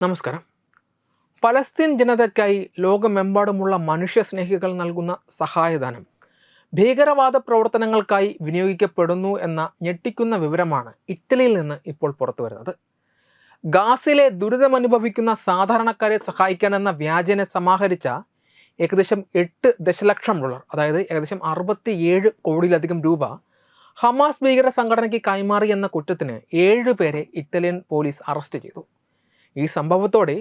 നമസ്കാരം. പലസ്തീൻ ജനതയ്ക്കായി ലോകമെമ്പാടുമുള്ള മനുഷ്യസ്നേഹികൾ നൽകുന്ന സഹായധനം ഭീകരവാദ പ്രവർത്തനങ്ങൾക്കായി വിനിയോഗിക്കപ്പെടുന്നു എന്ന ഞെട്ടിക്കുന്ന വിവരമാണ് ഇറ്റലിയിൽ നിന്ന് ഇപ്പോൾ പുറത്തു വരുന്നത്. ഗാസിലെ ദുരിതമനുഭവിക്കുന്ന സാധാരണക്കാരെ സഹായിക്കാനെന്ന വ്യാജനെ സമാഹരിച്ച ഏകദേശം എട്ട് ദശലക്ഷം ഡോളർ അതായത് ഏകദേശം അറുപത്തിയേഴ് കോടിയിലധികം രൂപ ഹമാസ് ഭീകര സംഘടനയ്ക്ക് കൈമാറി എന്ന കുറ്റത്തിന് ഏഴ് പേരെ ഇറ്റാലിയൻ പോലീസ് അറസ്റ്റ് ചെയ്തു. ഈ സംഭവത്തോടെ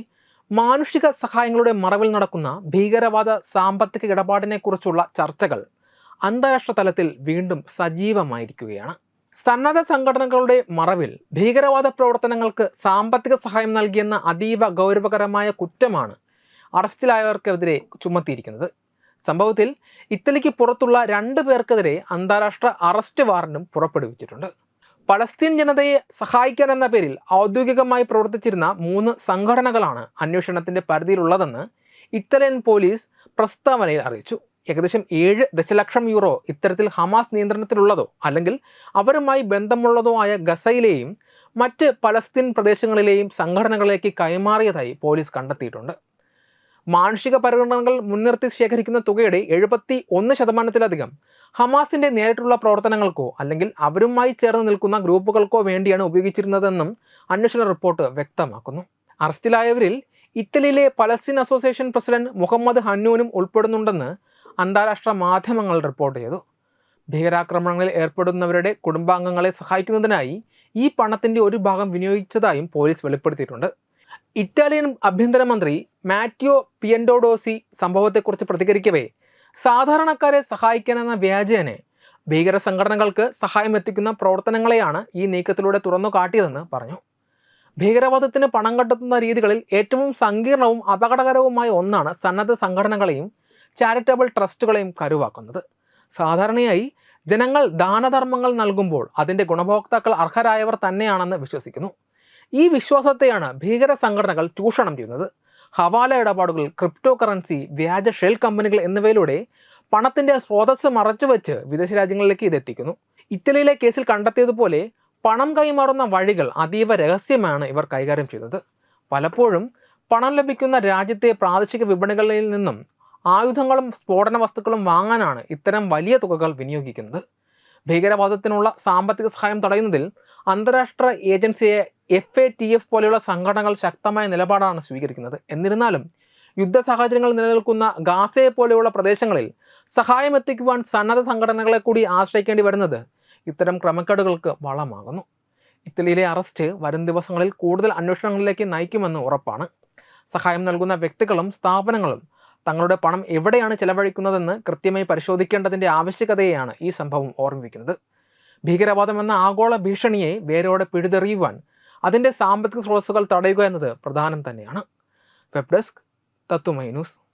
മാനുഷിക സഹായങ്ങളുടെ മറവിൽ നടക്കുന്ന ഭീകരവാദ സാമ്പത്തിക ഇടപാടിനെക്കുറിച്ചുള്ള ചർച്ചകൾ അന്താരാഷ്ട്ര തലത്തിൽ വീണ്ടും സജീവമായിരിക്കുകയാണ്. സന്നദ്ധ സംഘടനകളുടെ മറവിൽ ഭീകരവാദ പ്രവർത്തനങ്ങൾക്ക് സാമ്പത്തിക സഹായം നൽകിയെന്ന അതീവ ഗൗരവകരമായ കുറ്റമാണ് അറസ്റ്റിലായവർക്കെതിരെ ചുമത്തിയിരിക്കുന്നത്. സംഭവത്തിൽ ഇറ്റലിക്ക് പുറത്തുള്ള രണ്ട് പേർക്കെതിരെ അന്താരാഷ്ട്ര അറസ്റ്റ് വാറന്റും പുറപ്പെടുവിച്ചിട്ടുണ്ട്. പലസ്തീൻ ജനതയെ സഹായിക്കാൻ എന്ന പേരിൽ ഔദ്യോഗികമായി പ്രവർത്തിച്ചിരുന്ന മൂന്ന് സംഘടനകളാണ് അന്വേഷണത്തിന്റെ പരിധിയിലുള്ളതെന്ന് ഇറ്റാലിയൻ പോലീസ് പ്രസ്താവനയിൽ അറിയിച്ചു. ഏകദേശം ഏഴ് ദശലക്ഷം യൂറോ ഇത്തരത്തിൽ ഹമാസ് നിയന്ത്രണത്തിലുള്ളതോ അല്ലെങ്കിൽ അവരുമായി ബന്ധമുള്ളതോ ആയ ഗസയിലെയും മറ്റ് പലസ്തീൻ പ്രദേശങ്ങളിലെയും സംഘടനകളിലേക്ക് കൈമാറിയതായി പോലീസ് കണ്ടെത്തിയിട്ടുണ്ട്. മാനുഷിക പരിഗണനകൾ മുൻനിർത്തി ശേഖരിക്കുന്ന തുകയുടെ എഴുപത്തി ഒന്ന് ശതമാനത്തിലധികം. ഹമാസിന്റെ നേരിട്ടുള്ള പ്രവർത്തനങ്ങൾക്കോ അല്ലെങ്കിൽ അവരുമായി ചേർന്ന് നിൽക്കുന്ന ഗ്രൂപ്പുകൾക്കോ വേണ്ടിയാണ് ഉപയോഗിച്ചിരുന്നതെന്നും അന്വേഷണ റിപ്പോർട്ട് വ്യക്തമാക്കുന്നു. അറസ്റ്റിലായവരിൽ ഇറ്റലിയിലെ പലസ്തീൻ അസോസിയേഷൻ പ്രസിഡന്റ് മുഹമ്മദ് ഹന്നൂനും ഉൾപ്പെടുന്നുണ്ടെന്ന് അന്താരാഷ്ട്ര മാധ്യമങ്ങൾ റിപ്പോർട്ട് ചെയ്തു. ഭീകരാക്രമണങ്ങളിൽ ഏർപ്പെടുന്നവരുടെ കുടുംബാംഗങ്ങളെ സഹായിക്കുന്നതിനായി ഈ പണത്തിന്റെ ഒരു ഭാഗം വിനിയോഗിച്ചതായും പോലീസ് വെളിപ്പെടുത്തിയിട്ടുണ്ട്. ഇറ്റാലിയൻ ആഭ്യന്തരമന്ത്രി മാറ്റിയോ പിയൻഡോഡോസി സംഭവത്തെക്കുറിച്ച് പ്രതികരിക്കവേ സാധാരണക്കാരെ സഹായിക്കാനെന്ന വ്യാജേനെ ഭീകര സംഘടനകൾക്ക് സഹായം എത്തിക്കുന്ന പ്രവർത്തനങ്ങളെയാണ് ഈ നീക്കത്തിലൂടെ തുറന്നു കാട്ടിയതെന്ന് പറഞ്ഞു. ഭീകരവാദത്തിന് പണം കണ്ടെത്തുന്ന രീതികളിൽ ഏറ്റവും സങ്കീർണവും അപകടകരവുമായ ഒന്നാണ് സന്നദ്ധ സംഘടനകളെയും ചാരിറ്റബിൾ ട്രസ്റ്റുകളെയും കരുവാക്കുന്നത്. സാധാരണയായി ജനങ്ങൾ ദാനധർമ്മങ്ങൾ നൽകുമ്പോൾ അതിന്റെ ഗുണഭോക്താക്കൾ അർഹരായവർ തന്നെയാണെന്ന് വിശ്വസിക്കുന്നു. ഈ വിശ്വാസത്തെയാണ് ഭീകര സംഘടനകൾ ചൂഷണം ചെയ്യുന്നത്. ഹവാല ഇടപാടുകൾ ക്രിപ്റ്റോ കറൻസി വ്യാജ ഷെൽ കമ്പനികൾ എന്നിവയിലൂടെ പണത്തിന്റെ സ്രോതസ് മറച്ചുവെച്ച് വിദേശ രാജ്യങ്ങളിലേക്ക് ഇത് എത്തിക്കുന്നു. ഇറ്റലിയിലെ കേസിൽ കണ്ടെത്തിയതുപോലെ പണം കൈമാറുന്ന വഴികൾ അതീവ രഹസ്യമാണ് ഇവർ കൈകാര്യം ചെയ്യുന്നത് പലപ്പോഴും പണം ലഭിക്കുന്ന രാജ്യത്തെ പ്രാദേശിക വിപണികളിൽ നിന്നും ആയുധങ്ങളും സ്ഫോടന വസ്തുക്കളും വാങ്ങാനാണ് ഇത്തരം വലിയ തുകകൾ വിനിയോഗിക്കുന്നത്. ഭീകരവാദത്തിനുള്ള സാമ്പത്തിക സഹായം തടയുന്നതിൽ അന്താരാഷ്ട്ര ഏജൻസിയെ എഫ് എ ടി എഫ് പോലെയുള്ള സംഘടനകൾ ശക്തമായ നിലപാടാണ് സ്വീകരിക്കുന്നത്. എന്നിരുന്നാലും യുദ്ധ സാഹചര്യങ്ങൾ നിലനിൽക്കുന്ന ഗാസയെ പോലെയുള്ള പ്രദേശങ്ങളിൽ സഹായം എത്തിക്കുവാൻ സന്നദ്ധ സംഘടനകളെ കൂടി ആശ്രയിക്കേണ്ടി വരുന്നത് ഇത്തരം ക്രമക്കേടുകൾക്ക് വളമാകുന്നു. ഇറ്റലിയിലെ അറസ്റ്റ് വരും ദിവസങ്ങളിൽ കൂടുതൽ അന്വേഷണങ്ങളിലേക്ക് നയിക്കുമെന്ന് ഉറപ്പാണ്. സഹായം നൽകുന്ന വ്യക്തികളും സ്ഥാപനങ്ങളും തങ്ങളുടെ പണം എവിടെയാണ് ചെലവഴിക്കുന്നതെന്ന് കൃത്യമായി പരിശോധിക്കേണ്ടതിന്റെ ആവശ്യകതയെയാണ് ഈ സംഭവം ഓർമ്മിപ്പിക്കുന്നത്. ഭീകരവാദം എന്ന ആഗോള ഭീഷണിയെ വേരോടെ പിഴുതെറിയുവാൻ അതിന്റെ സാമ്പത്തിക സ്രോതസ്സുകൾ തടയുക എന്നത് പ്രധാനം തന്നെയാണ്. Web desk news.